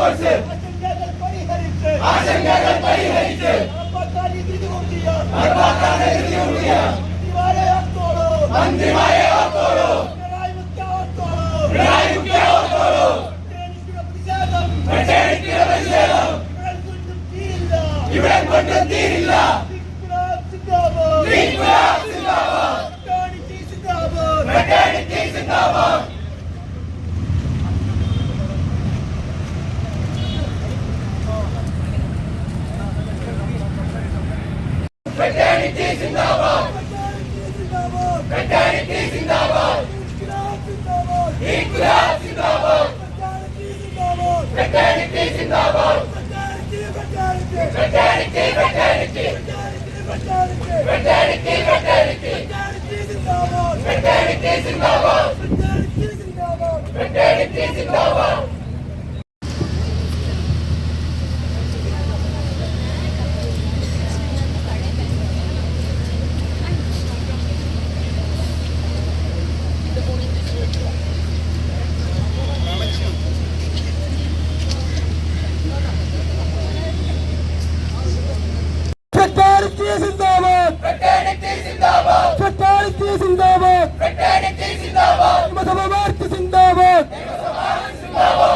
കൊടുത്ത് ആശങ്കകൾ പരിഹരിച്ച് മന്ത്രിമാരെ ഇവിടെ കൊണ്ടെത്തിയില്ല സിന്ദാബാദ്. സിന്ദാബാദ്. സിന്ദാബാദ്. സിന്ദാബാദ്. Fraternity Zindabad! Fraternity Zindabad! Inquilab Zindabad! Fraternity Zindabad! Fraternity Fraternity! Fraternity Fraternity! Fraternity Zindabad! Fraternity Zindabad! നിയമസഭ മാർച്ച് സിന്ദാബാദ്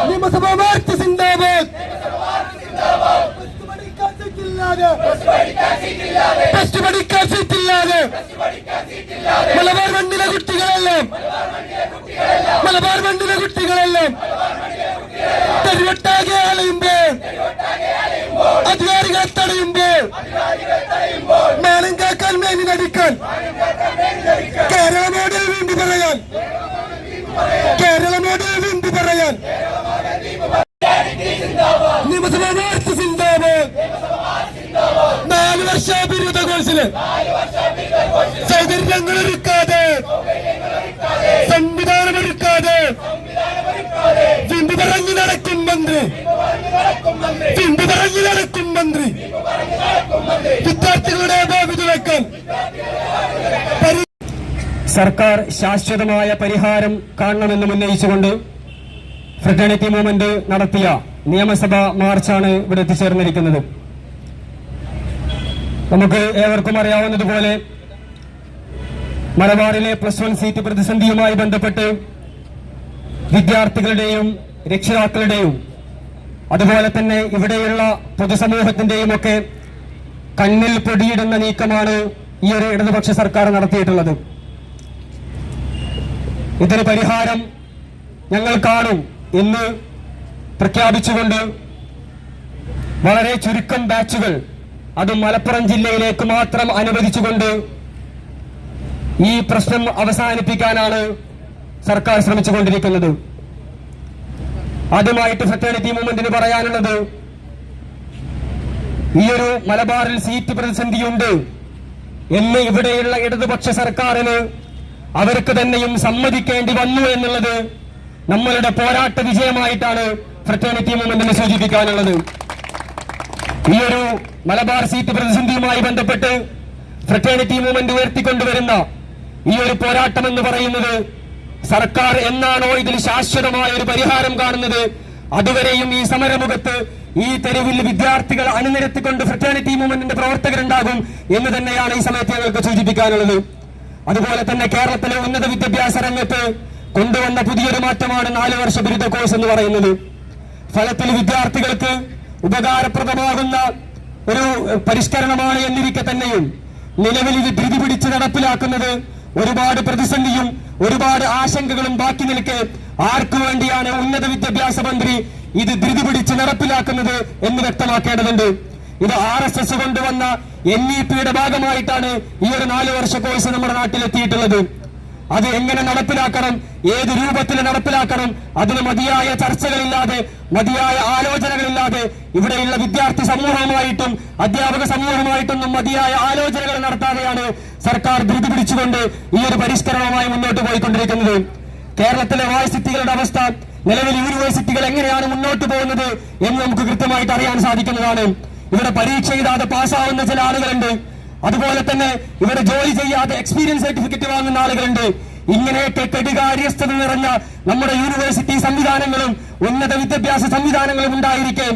നിയമസഭ മാർച്ച് സിന്ദാബാദ് ടെസ്റ്റ് പഠിക്കാൻ സീറ്റില്ലാതെ മലബാർ മണ്ണിലെ കുട്ടികളെല്ലാം? മലബാർ മണ്ണിലെ കുട്ടികളെല്ലാം? തെരുവട്ടാകെ അലയുമ്പോൾ അധികാരികളെ തടയുമ്പോൾ മാനം കാക്കാൻ മേനി നടിക്കാൻ കേരളമോട് വീണ്ടു പറയാൻ കേരളമോട് വീണ്ടു പറയാൻ. നിയമസഭ നാല് വർഷ ബിരുദ കോഴ്സിന് ഒരുക്കാതെ സംവിധാനമൊരുക്കാതെ. വിമ്പ് പറഞ്ഞു നടക്കും മന്ത്രി. വിമ്പ് പറഞ്ഞു നടക്കും മന്ത്രി. വിദ്യാർത്ഥികളുടെ ഭാവി തുറക്കാൻ സർക്കാർ ശാശ്വതമായ പരിഹാരം കാണണമെന്ന് ഉന്നയിച്ചുകൊണ്ട് ഫ്രട്ടേണിറ്റി മൂവ്മെന്റ് നടത്തിയ നിയമസഭാ മാർച്ചാണ് ഇവിടെ എത്തിച്ചേർന്നിരിക്കുന്നത്. നമുക്ക് ഏവർക്കും അറിയാവുന്നതുപോലെ മലബാറിലെ പ്ലസ് വൺ സീറ്റ് പ്രതിസന്ധിയുമായി ബന്ധപ്പെട്ട് വിദ്യാർത്ഥികളുടെയും രക്ഷിതാക്കളുടെയും അതുപോലെ തന്നെ ഇവിടെയുള്ള പൊതുസമൂഹത്തിന്റെയും ഒക്കെ കണ്ണിൽ പൊടിയിടുന്ന നീക്കമാണ് ഈ ഒരു ഇടതുപക്ഷ സർക്കാർ നടത്തിയിട്ടുള്ളത്. ഇതിന് പരിഹാരം ഞങ്ങൾ കാണും എന്ന് പ്രഖ്യാപിച്ചുകൊണ്ട് വളരെ ചുരുക്കം ബാച്ചുകൾ അത് മലപ്പുറം ജില്ലയിലേക്ക് മാത്രം അനുവദിച്ചുകൊണ്ട് ഈ പ്രശ്നം അവസാനിപ്പിക്കാനാണ് സർക്കാർ ശ്രമിച്ചുകൊണ്ടിരിക്കുന്നത്. ആദ്യമായിട്ട് ഫ്രറ്റേണിറ്റി മൂവ്മെന്റിന് പറയാനുള്ളത് ഈ ഒരു മലബാറിൽ സീറ്റ് പ്രതിസന്ധിയുണ്ട്. എന്ന് ഇവിടെയുള്ള ഇടതുപക്ഷ സർക്കാരിന് അവർക്ക് തന്നെയും സമ്മതിക്കേണ്ടി വന്നു എന്നുള്ളത് നമ്മളുടെ പോരാട്ട വിജയമായിട്ടാണ് ഫ്രറ്റേണിറ്റി മൂവ്മെന്റിനെ സൂചിപ്പിക്കാനുള്ളത്. ഈ ഒരു മലബാർ സീറ്റ് പ്രതിസന്ധിയുമായി ബന്ധപ്പെട്ട് ഫ്രറ്റേണിറ്റി മൂവ്മെന്റ് ഉയർത്തിക്കൊണ്ടുവരുന്ന ഈ ഒരു പോരാട്ടം എന്ന് പറയുന്നത് സർക്കാർ എന്നാണോ ഇതിൽ ശാശ്വതമായ ഒരു പരിഹാരം കാണുന്നത്? അതുവരെയും ഈ സമരമുഖത്ത് ഈ തെരുവിൽ വിദ്യാർത്ഥികൾ അണിനിരത്തിക്കൊണ്ട് ഫ്രറ്റേണിറ്റി മൂവ്മെന്റിന്റെ പ്രവർത്തകരുണ്ടാകും എന്ന് തന്നെയാണ് ഈ സമയത്ത് ഞങ്ങൾക്ക് സൂചിപ്പിക്കാനുള്ളത്. അതുപോലെ തന്നെ കേരളത്തിലെ ഉന്നത വിദ്യാഭ്യാസ രംഗത്ത് കൊണ്ടുവന്ന പുതിയൊരു മാറ്റമാണ് നാല് വർഷ ബിരുദ കോഴ്സ് എന്ന് പറയുന്നത്. ഫലത്തിൽ വിദ്യാർത്ഥികൾക്ക് ഉപകാരപ്രദമാകുന്ന ഒരു പരിഷ്കരണമാണ് എന്നിരിക്കെ തന്നെയും നിലവിൽ ഇത് ധൃതി പിടിച്ച് നടപ്പിലാക്കുന്നത് ഒരുപാട് പ്രതിസന്ധിയും ഒരുപാട് ആശങ്കകളും ബാക്കി നിൽക്കെ ആർക്കു വേണ്ടിയാണ് ഉന്നത വിദ്യാഭ്യാസ മന്ത്രി ഇത് ധൃതി പിടിച്ച് നടപ്പിലാക്കുന്നത് എന്ന് വ്യക്തമാക്കേണ്ടതുണ്ട്. ഇത് ആർ എസ് എസ് കൊണ്ടുവന്ന എൻ ഇ പിയുടെ ഭാഗമായിട്ടാണ് ഈ ഒരു നാല് വർഷ കോഴ്സ് നമ്മുടെ നാട്ടിലെത്തിയിട്ടുള്ളത്. അത് എങ്ങനെ നടപ്പിലാക്കണം? ഏത് രൂപത്തിൽ നടപ്പിലാക്കണം? അതിന് മതിയായ ചർച്ചകളില്ലാതെ മതിയായ ആലോചനകളില്ലാതെ ഇവിടെയുള്ള വിദ്യാർത്ഥി സമൂഹവുമായിട്ടും അധ്യാപക സമൂഹവുമായിട്ടൊന്നും മതിയായ ആലോചനകൾ നടത്താതെയാണ് സർക്കാർ ധൃതി പിടിച്ചുകൊണ്ട് ഈ ഒരു പരിഷ്കരണവുമായി മുന്നോട്ട് പോയിക്കൊണ്ടിരിക്കുന്നത്. കേരളത്തിലെ വായസിറ്റികളുടെ അവസ്ഥ നിലവിൽ യൂണിവേഴ്സിറ്റികൾ എങ്ങനെയാണ് മുന്നോട്ട് പോകുന്നത് എന്ന് നമുക്ക് കൃത്യമായിട്ട് അറിയാൻ സാധിക്കുന്നതാണ്. ഇവിടെ പരീക്ഷ എഴുതാതെ പാസ്സാവുന്ന ചില ആളുകളുണ്ട്. അതുപോലെ തന്നെ ഇവർ ജോലി ചെയ്യാതെ എക്സ്പീരിയൻസ് സർട്ടിഫിക്കറ്റ് വാങ്ങുന്ന ആളുകളുണ്ട്. ഇങ്ങനെയൊക്കെ കെടുകാര്യസ്ഥത നിറഞ്ഞ നമ്മുടെ യൂണിവേഴ്സിറ്റി സംവിധാനങ്ങളും ഉന്നത വിദ്യാഭ്യാസ സംവിധാനങ്ങളും ഉണ്ടായിരിക്കെ.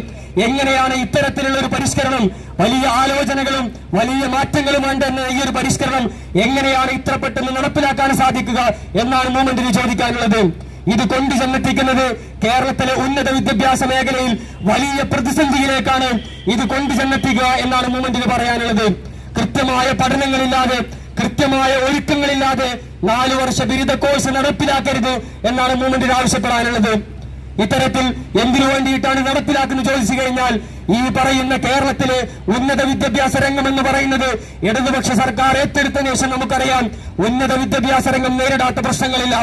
എങ്ങനെയാണ് ഇത്തരത്തിലുള്ള ഒരു പരിഷ്കരണം? വലിയ ആലോചനകളും വലിയ മാറ്റങ്ങളും വേണ്ടെന്ന ഈ ഒരു പരിഷ്കരണം എങ്ങനെയാണ് ഇത്ര പെട്ടെന്ന് നടപ്പിലാക്കാൻ സാധിക്കുക എന്നാണ് മൂവ്മെന്റിന് ചോദിക്കാനുള്ളത്. ഇത് കൊണ്ടു ചെന്നെത്തിക്കുന്നത് കേരളത്തിലെ ഉന്നത വിദ്യാഭ്യാസ മേഖലയിൽ വലിയ പ്രതിസന്ധിയിലേക്കാണ്. ഇത് കൊണ്ടു ചെന്നെത്തിക്കുക എന്നാണ് മൂവ്മെന്റിന് പറയാനുള്ളത്. കൃത്യമായ പഠനങ്ങളില്ലാതെ കൃത്യമായ ഒരുക്കങ്ങളില്ലാതെ നാലു വർഷ ബിരുദ കോഴ്സ് നടപ്പിലാക്കരുത് എന്നാണ് മൂവ്മെന്റിന് ആവശ്യപ്പെടാനുള്ളത്. ഇത്തരത്തിൽ എന്തിനു വേണ്ടിയിട്ടാണ് നടപ്പിലാക്കുന്നത് ചോദിച്ചു കഴിഞ്ഞാൽ ഈ പറയുന്ന കേരളത്തിലെ ഉന്നത വിദ്യാഭ്യാസ രംഗം എന്ന് പറയുന്നത് ഇടതുപക്ഷ സർക്കാർ ഏറ്റെടുത്ത ശേഷം നമുക്കറിയാം ഉന്നത വിദ്യാഭ്യാസ രംഗം നേരിടാത്ത പ്രശ്നങ്ങളില്ല.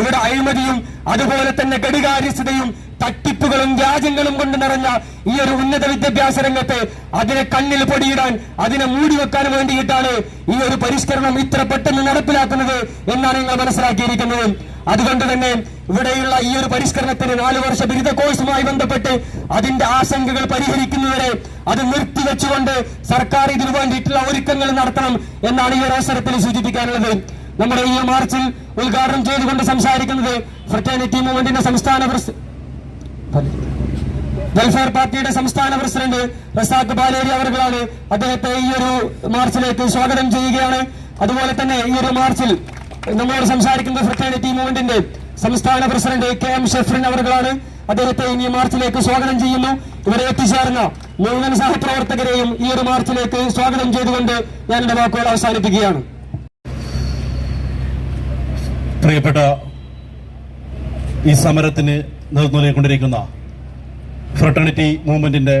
ഇവിടെ അഴിമതിയും അതുപോലെ തന്നെ കെടുകാര്യസ്ഥതയും തട്ടിപ്പുകളും വ്യാജങ്ങളും കൊണ്ട് നിറഞ്ഞ ഈ ഒരു ഉന്നത വിദ്യാഭ്യാസ രംഗത്തെ അതിനെ കണ്ണിൽ പൊടിയിടാൻ അതിനെ മൂടിവെക്കാൻ വേണ്ടിയിട്ടാണ് ഈ ഒരു പരിഷ്കരണം ഇത്ര പെട്ടെന്ന് നടപ്പിലാക്കുന്നത് എന്നാണ് നിങ്ങൾ മനസ്സിലാക്കിയിരിക്കുന്നത്. അതുകൊണ്ട് തന്നെ ഇവിടെയുള്ള ഈ ഒരു പരിഷ്കരണത്തിന് നാല് വർഷ ബിരുദ കോഴ്സുമായി ബന്ധപ്പെട്ട് അതിന്റെ ആശങ്കകൾ പരിഹരിക്കുന്നവരെ അത് നിർത്തിവെച്ചുകൊണ്ട് സർക്കാർ ഇതിനു വേണ്ടിയിട്ടുള്ള ഒരുക്കങ്ങൾ നടത്തണം എന്നാണ് ഈ ഒരു അവസരത്തിൽ സൂചിപ്പിക്കാനുള്ളത്. നമ്മുടെ ഈ മാർച്ചിൽ ഉദ്ഘാടനം ചെയ്തുകൊണ്ട് സംസാരിക്കുന്നത് ഫ്രറ്റേണിറ്റി മൂവ്മെന്റിന്റെ സംസ്ഥാന വെൽഫെയർ പാർട്ടിയുടെ സംസ്ഥാന പ്രസിഡന്റ് റസാഖ് ബാലേരി അവർകളാണ് അദ്ദേഹത്തെ ഈ ഒരു മാർച്ചിലേക്ക് സ്വാഗതം ചെയ്യുകയാണ്. അതുപോലെ തന്നെ ഈ ഒരു മാർച്ചിൽ നമ്മളോട് സംസാരിക്കുന്ന ഫ്രറ്റേണിറ്റി മൂവ്മെന്റിന്റെ സംസ്ഥാന പ്രസിഡന്റ് കെ എം ഷെഫ്രിൻ അവർകളാണ് അദ്ദേഹത്തെ ഇനി മാർച്ചിലേക്ക് സ്വാഗതം ചെയ്യുന്നു. ഇവരെ എത്തിച്ചേർന്ന മുഴുവൻ സഹപ്രവർത്തകരെയും ഈ ഒരു മാർച്ചിലേക്ക് സ്വാഗതം ചെയ്തുകൊണ്ട് ഞാൻ എന്റെ വാക്കുകൾ അവസാനിപ്പിക്കുകയാണ്. പ്രിയപ്പെട്ട ഈ സമരത്തിന് നേതൃത്വം നൽകിക്കൊണ്ടിരിക്കുന്ന ഫ്രട്ടേണിറ്റി മൂവ്മെന്റിന്റെ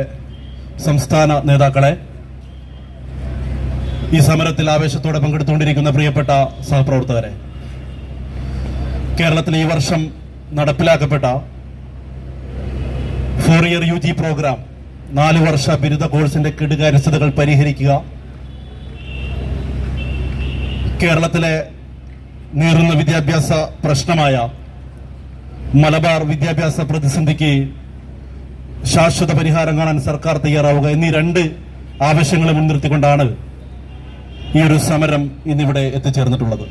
സംസ്ഥാന നേതാക്കളെ ഈ സമരത്തിൽ ആവേശത്തോടെ പങ്കെടുത്തുകൊണ്ടിരിക്കുന്ന പ്രിയപ്പെട്ട സഹപ്രവർത്തകരെ. കേരളത്തിൽ ഈ വർഷം നടപ്പിലാക്കപ്പെട്ട four year U G program നാല് വർഷ ബിരുദ കോഴ്സിന്റെ കെടുകാര്യസ്ഥതകൾ പരിഹരിക്കുക കേരളത്തിലെ നീറുന്ന വിദ്യാഭ്യാസ പ്രശ്നമായ മലബാർ വിദ്യാഭ്യാസ പ്രതിസന്ധിക്ക് ശാശ്വത പരിഹാരം കാണാൻ സർക്കാർ തയ്യാറാവുക എന്നീ രണ്ട് ആവശ്യങ്ങളെ മുൻനിർത്തിക്കൊണ്ടാണ് ഈ ഒരു സമരം ഇന്നിവിടെ എത്തിച്ചേർന്നിട്ടുള്ളത്.